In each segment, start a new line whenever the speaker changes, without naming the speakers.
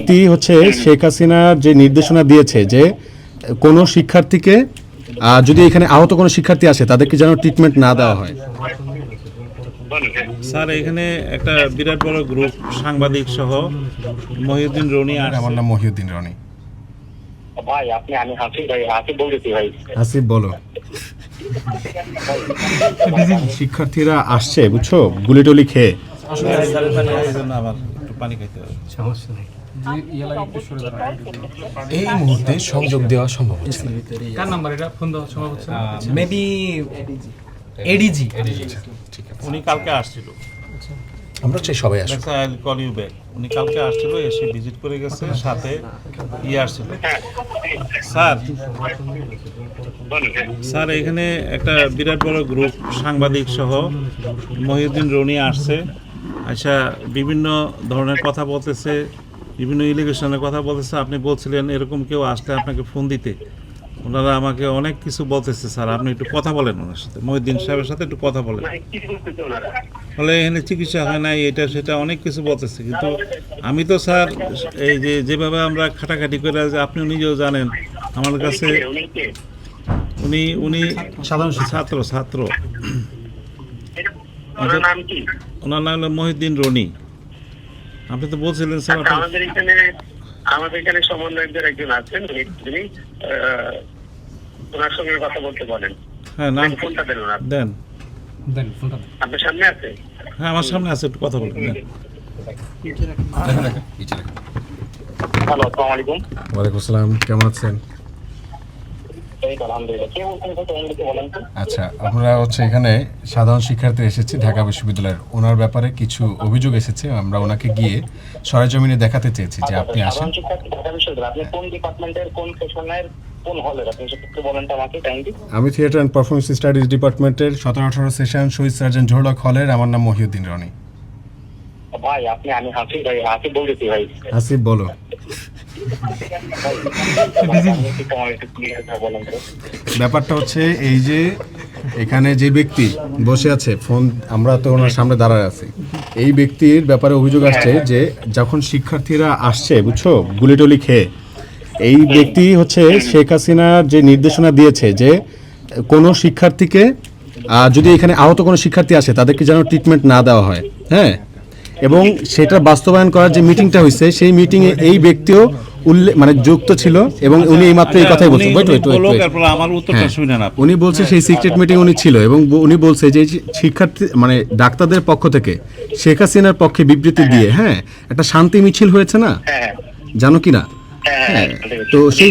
ব্যক্তি হচ্ছে শেখ হাসিনার যে নির্দেশনা দিয়েছে যে কোনো শিক্ষার্থীকে যদি এখানে আহত কোনো শিক্ষার্থী আসে তাদেরকে যেন ট্রিটমেন্ট না দেওয়া হয়।
স্যার এখানে একটা বিরাট বড় গ্রুপ সাংবাদিক সহ মহিউদ্দিন রনি আর
আমার নাম মহিউদ্দিন রনি।
ভাই আপনি আমি হাসি ভাই হাসি বলতেছি ভাই।
বলো। শিক্ষার্থীরা আসছে বুঝছ? গুলি টুলি খেয়ে
একটু পানি খাইতে হবে।
এই মুহূর্তে সংযোগ দেওয়া সম্ভব হচ্ছে
কার নাম্বার এটা? ফোন দেওয়া সম্ভব হচ্ছে
মেবি এডিজি
উনি কালকে আসছিল।
আমরা চাই সবাই
দেখছ আই কল ইউ ব্যাক উনি কালকে আসছিল এসে ভিজিট করে গেছে সাথে ইয়ে আসছিল। স্যার। স্যার এখানে একটা বিরাট বড় গ্রুপ সাংবাদিক সহ মহিউদ্দিন রনি আসছে। আচ্ছা বিভিন্ন ধরনের কথা বলতেছে বিভিন্ন ইলিগেশনের কথা বলতেছে আপনি বলছিলেন এরকম কেউ আসলে আপনাকে ফোন দিতে। ওনারা আমাকে অনেক কিছু বলতেছে স্যার আপনি একটু কথা বলেন ওনার সাথে। মহিউদ্দিন সাহেবের সাথে একটু কথা বলেন।
কি বলতেছে ওনারা?
ফলে এখানে চিকিৎসা হয় নাই এটা সেটা অনেক কিছু বলতেছে। কিন্তু আমি তো স্যার এই যে যেভাবে আমরা খাটাখাটি করে যে আপনি নিজেও জানেন আমার কাছে
উনি
উনি সাধারণ ছাত্র ছাত্র।
ওনার নাম কি?
ওনার নাম হলো মহিউদ্দিন রনি। আপনি তো বলছিলেন স্যার
আমাদের এখানে আমাদের এখানে সমন্বয়কদের একজন আছেন তিনি ওনার সঙ্গে কথা বলতে বলেন।
হ্যাঁ নাম
ফোনটা দেন ওনার।
দেন।
দেন ফোনটা দেন।
আপনার সামনে আছে?
হ্যাঁ আমার সামনে আছে একটু কথা বলুন দেন।
হ্যালো আসসালামু আলাইকুম।
ওয়ালাইকুম আসসালাম কেমন আছেন
এই তো আলহামদুলিল্লাহ কে বলছেন একটু ইংরেজিতে বলেন তো
আচ্ছা আমরা হচ্ছে এখানে সাধারণ শিক্ষার্থী এসেছি ঢাকা বিশ্ববিদ্যালয়ের। ওনার ব্যাপারে কিছু অভিযোগ এসেছে আমরা ওনাকে গিয়ে সরেজমিনে দেখাতে চেয়েছি যে আপনি আসেন।
বিশ্ববিদ্যালয় আপনি কোন ডিপার্টমেন্টের কোন সেশনের কোন হলের? আপনি সেটা একটু বলেন তো আমাকে কাইন্ডলি
আমি থিয়েটার অ্যান্ড পারফরমেন্স স্টাডিজ ডিপার্টমেন্টের সতেরো আঠারো সেশন শহীদ সার্জন জোহরক হলের আমার নাম মহিউদ্দিন রনি।
ভাই, আপনি, আমি ভাই বলতেছি ভাই।
বলো। ব্যাপারটা হচ্ছে এই যে এখানে যে ব্যক্তি বসে আছে, ফোন, আমরা তো ওনার সামনে দাঁড়ায় আছি। এই ব্যক্তির ব্যাপারে অভিযোগ আসছে যে যখন শিক্ষার্থীরা আসছে, বুঝছ গুলি টুলি খেয়ে, এই ব্যক্তি হচ্ছে শেখ হাসিনার যে নির্দেশনা দিয়েছে যে কোনো শিক্ষার্থীকে যদি এখানে আহত কোনো শিক্ষার্থী আসে, তাদেরকে যেন ট্রিটমেন্ট না দেওয়া হয়। হ্যাঁ? এবং সেটা বাস্তবায়ন করার যে মিটিংটা হয়েছে সেই মিটিংয়ে এই ব্যক্তিও উল্লেখ মানে যুক্ত ছিল এবং উনি এইমাত্র এই কথাই বলছেন
আমার উত্তরটা
হ্যাঁ,
শুনেন
উনি বলছে সেই সিক্রেট মিটিং উনি ছিল এবং উনি বলছে যে শিক্ষার্থী মানে ডাক্তারদের পক্ষ থেকে শেখ হাসিনার পক্ষে বিবৃতি দিয়ে হ্যাঁ। একটা শান্তি মিছিল হয়েছে না?
হ্যাঁ
জানো কি না?
হ্যাঁ
হ্যাঁ
হ্যাঁ
তো সেই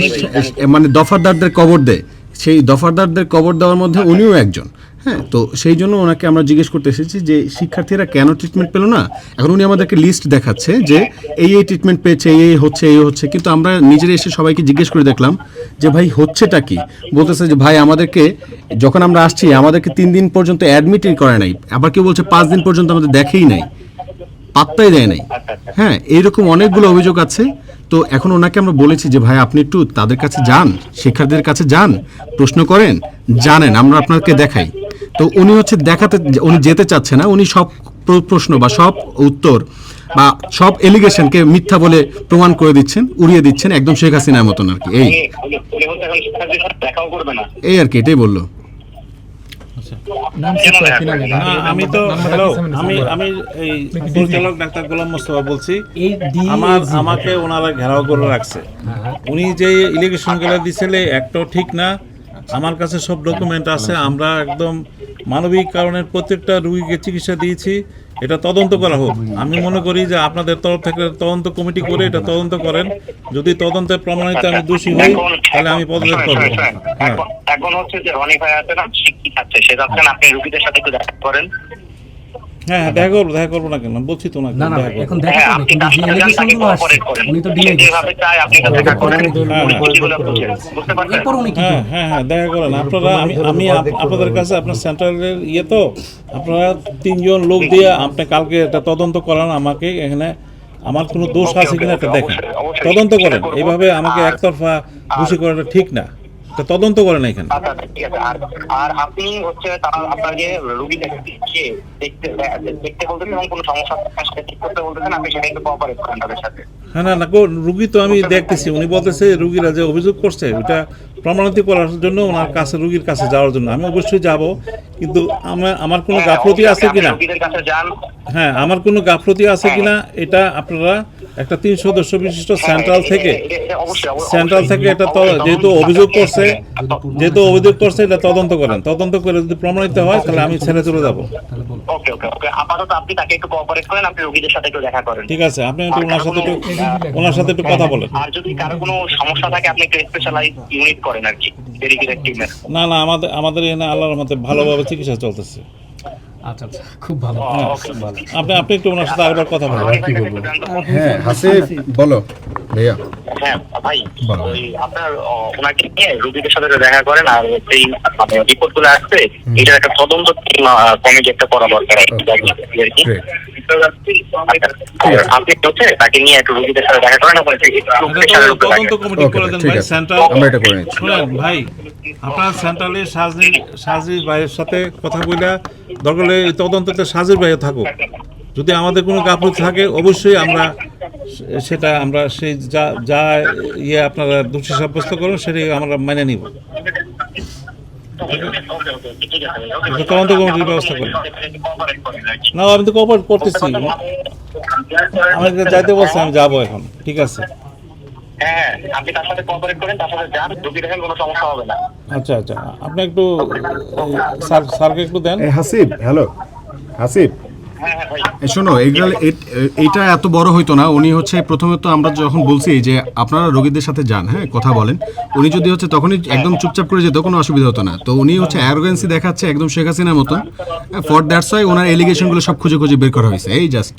মানে দফারদারদের কবর দেয় সেই দফারদারদের কবর দেওয়ার মধ্যে উনিও একজন। হ্যাঁ তো সেই জন্য ওনাকে আমরা জিজ্ঞেস করতে এসেছি যে শিক্ষার্থীরা কেন ট্রিটমেন্ট পেল না? এখন উনি আমাদেরকে লিস্ট দেখাচ্ছে যে এই এই ট্রিটমেন্ট পেয়েছে, এই এই হচ্ছে এই হচ্ছে। কিন্তু আমরা নিজেরা এসে সবাইকে জিজ্ঞেস করে দেখলাম যে ভাই হচ্ছেটা কি? বলতেছে যে ভাই আমাদেরকে যখন আমরা আসছি, আমাদেরকে তিন দিন পর্যন্ত অ্যাডমিটই করে নাই। আবার কেউ বলছে পাঁচ দিন পর্যন্ত আমাদের দেখেই নাই। পাত্তাই দেয় নাই। হ্যাঁ এইরকম অনেকগুলো অভিযোগ আছে। তো এখন ওনাকে আমরা বলেছি যে ভাই, আপনি একটু তাদের কাছে যান, শিক্ষার্থীদের কাছে যান, প্রশ্ন করেন, জানেন, আমরা আপনাকে দেখাই। তো উনি হচ্ছে দেখাতে উনি যেতে চাচ্ছে না উনি সব প্রশ্ন বা সব উত্তর বা সব এলিগেশনকে মিথ্যা বলে প্রমাণ করে দিচ্ছেন উড়িয়ে দিচ্ছেন একদম শেখ হাসিনার মতন আর কি এই। এই আর কি এটাই বলল?
না, আমি তো হ্যালো আমি আমি এই পরিচালক ডাক্তার গোলাম মোস্তফা বলছি। আমার আমাকে ওনারা ঘেরাও করে রাখছে। উনি যে ইলিগেশনগুলো দিছিলে একটাও ঠিক না আমার কাছে সব ডকুমেন্ট আছে আমরা একদম মানবিক কারণের প্রত্যেকটা রুগীকে চিকিৎসা দিয়েছি এটা তদন্ত করা হোক। আমি মনে করি যে আপনাদের তরফ থেকে তদন্ত কমিটি করে এটা তদন্ত করেন। যদি তদন্তে প্রমাণিত আমি দোষী হই তাহলে আমি পদত্যাগ করব। হ্যাঁ।
এখন- এখন হচ্ছে যে রনি ভাই আছে না শিক্ষিত আছে সে যাচ্ছেন আপনি রুগীদের সাথে একটু দেখা করেন।
হ্যাঁ হ্যাঁ, দেখা করব দেখা করব না কেন? বলছি তো না
না না এখন দেখা
হ্যাঁ
উনি তো
সে
ডিএ
যেভাবে চায় আপনি দেখা করেন
হ্যাঁ, হ্যাঁ।
যেগুলো বুঝেন বুঝতে পারছেন?
এরপর উনি কি
হ্যাঁ হ্যাঁ দেখা করেন। আপনারা আমি আমি আপনাদের কাছে আপনার সেন্ট্রালের ইয়ে তো আপনারা তিনজন লোক দিয়ে আপনি কালকে একটা তদন্ত করান আমাকে এখানে আমার কোনো দোষ আছে কিনা এটা দেখেন। তদন্ত করেন। এইভাবে আমাকে একতরফা খুশি করাটা ঠিক না। একটা তদন্ত করেন এখানে।
আচ্ছা আচ্ছা ঠিক আছে। আর আর আপনি হচ্ছে তারা আপনার যে রুগী দেখতে দেখতে দেখতে বলতেছেন এবং কোনো সমস্যা সেটা ঠিক করতে বলতেছেন আপনি সেটা একটু কোঅপারেট করেন তাদের সাথে।
হ্যাঁ না না রুগী তো আমি দেখতেছি। উনি বলতেছে রুগীরা যে অভিযোগ করছে ওটা প্রমাণিত করার জন্য ওনার কাছে রুগীর কাছে যাওয়ার জন্য। আমি অবশ্যই যাব কিন্তু আমার আমার কোনো গাফলতি আছে কিনা? হ্যাঁ আমার কোনো গাফলতি আছে কিনা এটা আপনারা একটা তিন সদস্য বিশিষ্ট সেন্ট্রাল থেকে সেন্ট্রাল থেকে এটা যেহেতু অভিযোগ করছে যেহেতু অভিযোগ করছে এটা তদন্ত করেন। তদন্ত করে যদি প্রমাণিত হয় তাহলে আমি ছেড়ে চলে যাব।
ওকে ওকে ওকে। আপাতত আপনি তাকে একটু কোঅপারেট করেন আপনি রুগীদের সাথে একটু দেখা করেন।
ঠিক আছে আপনি একটু ওনার সাথে একটু ওনার সাথে একটু কথা বলেন।
আর যদি কারও কোনো সমস্যা থাকে আপনি একটু স্পেশালাইজ ইউনিট করেন আর কি
না না আমাদের আমাদের এখানে আল্লাহর মতে ভালোভাবে চিকিৎসা চলতেছে।
আচ্ছা আচ্ছা খুব ভালো।
আপনি আপনি একটু ওনার সাথে আরেকবার কথা বলেন।
কি বলব হ্যাঁ হাসিফ বলো ভাইয়া।
হ্যাঁ ভাই ওই আপনার ওনাকে নিয়ে রুগীদের সাথে দেখা করেন আর সেই মানে রিপোর্টগুলো আসছে এটার একটা তদন্ত কমিটি একটা করা দরকার আর কি, আর কি। আর আপনি হচ্ছে তাকে নিয়ে একটু রুগীদের সাথে দেখা করেন
তদন্ত কমিটি করে দেন ভাই সেন্ট্রাল
আমরা এটা করে নিচ্ছি।
শুনেন ভাই আপনার সেন্ট্রালে সাজরি সাজরি ভাইয়ের সাথে কথা বইলা দরকার তদন্ততে সাজির ভাইও থাকুক। যদি আমাদের কোনো গাফলতি থাকে অবশ্যই আমরা সেটা আমরা সেই যা যা ইয়ে আপনারা দোষী সাব্যস্ত করুন সেটাই আমরা মেনে নিব। এটা তদন্ত কমিটির ব্যবস্থা করুন।
Cooperate করেন আর কি।
না আমি তো কভার করতেছি আমাকে যাইতে বলছে আমি যাব এখন ঠিক আছে
হ্যাঁ আপনি তার সাথে কোঅপারেট করেন তার সাথে যান রুগী দেখেন কোনো সমস্যা হবে না
আচ্ছা আচ্ছা আপনি একটু স্যার স্যারকে একটু দেন
হাসিফ হ্যালো
হ্যাঁ হ্যাঁ
এই শোনো, এগুলো এটা এত বড় হইতো না। উনি হচ্ছে প্রথমে তো আমরা যখন বলছি যে আপনারা রোগীদের সাথে যান হ্যাঁ কথা বলেন, উনি যদি হচ্ছে তখনই একদম চুপচাপ করে যেত, কোনো অসুবিধা হতো না। তো উনি হচ্ছে অ্যারোগেন্সি দেখাচ্ছে একদম শেখ হাসিনার মতন। ফর দ্যাটস ওয়াই ওনার এলিগেশনগুলো সব খুঁজে খুঁজে বের করা হয়েছে। এই জাস্ট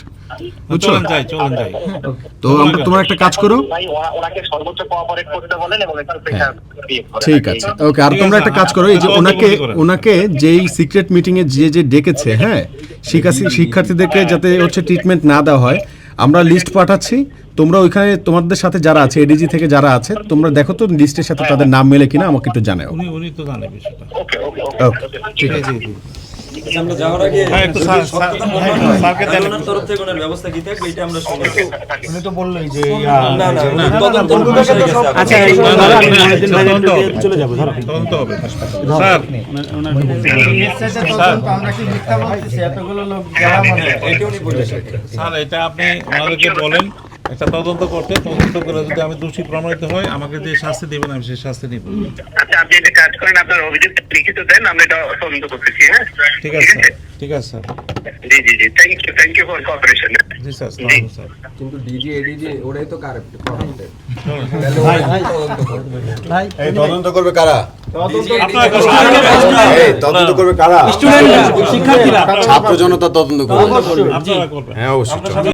চলেন যাই চলেন যাই।
তো আমরা তোমরা একটা কাজ করো।
ওনাকে সর্বোচ্চ কোঅপারেট করতে বলেন এবং করেন
ঠিক আছে। ওকে আর তোমরা একটা কাজ করো এই যে ওনাকে ওনাকে যেই সিক্রেট মিটিং এ যে যে ডেকেছে হ্যাঁ শিক্ষার্থী শিক্ষার্থীদেরকে যাতে হচ্ছে ট্রিটমেন্ট না দেওয়া হয় আমরা লিস্ট পাঠাচ্ছি। তোমরা ওইখানে তোমাদের সাথে যারা আছে এডিজি থেকে যারা আছে তোমরা দেখো তো লিস্টের সাথে তাদের নাম মেলে কিনা আমাকে একটু জানাও।
উনি উনি তো জানে বিষয়টা।
ওকে ওকে
ওকে।
ওকে
ঠিক আছে।
আমরা যাওয়ার আগে
হ্যাঁ একটু স্যার স্যার- স্যারকে দেন।
ওনার তরফ থেকে ওনার ব্যবস্থা কি থাকবে এটা আমরা শুনব
উনি তো বললোই যে
না না তদন্ত
আচ্ছা ধরো,
এটা বলেছেন
স্যার এটা আপনি ওনাদেরকে বলেন। একটা তদন্ত করতে তদন্ত করে যদি আমি দোষী প্রমাণিত হয় আমাকে যে শাস্তি দেবেন আমি সেই শাস্তি নিব।
আচ্ছা আপনি একটা কাজ করেন আপনার অভিযোগটা লিখিত দেন আমরা এটা তদন্ত করতেছি হ্যাঁ?
ঠিক আছে স্যার ঠিক আছে sir.
G G G thank you thank you for cooperation
G sir সালাম স্যার।
কিন্তু ডিজি এডিজি ওরাই তো কারেক্ট
এই তদন্ত করবে কারা? এই তদন্ত করবে কারা?
শিক্ষার্থীরা।
ছাত্র জনতা তদন্ত করবে। হ্যাঁ অবশ্যই।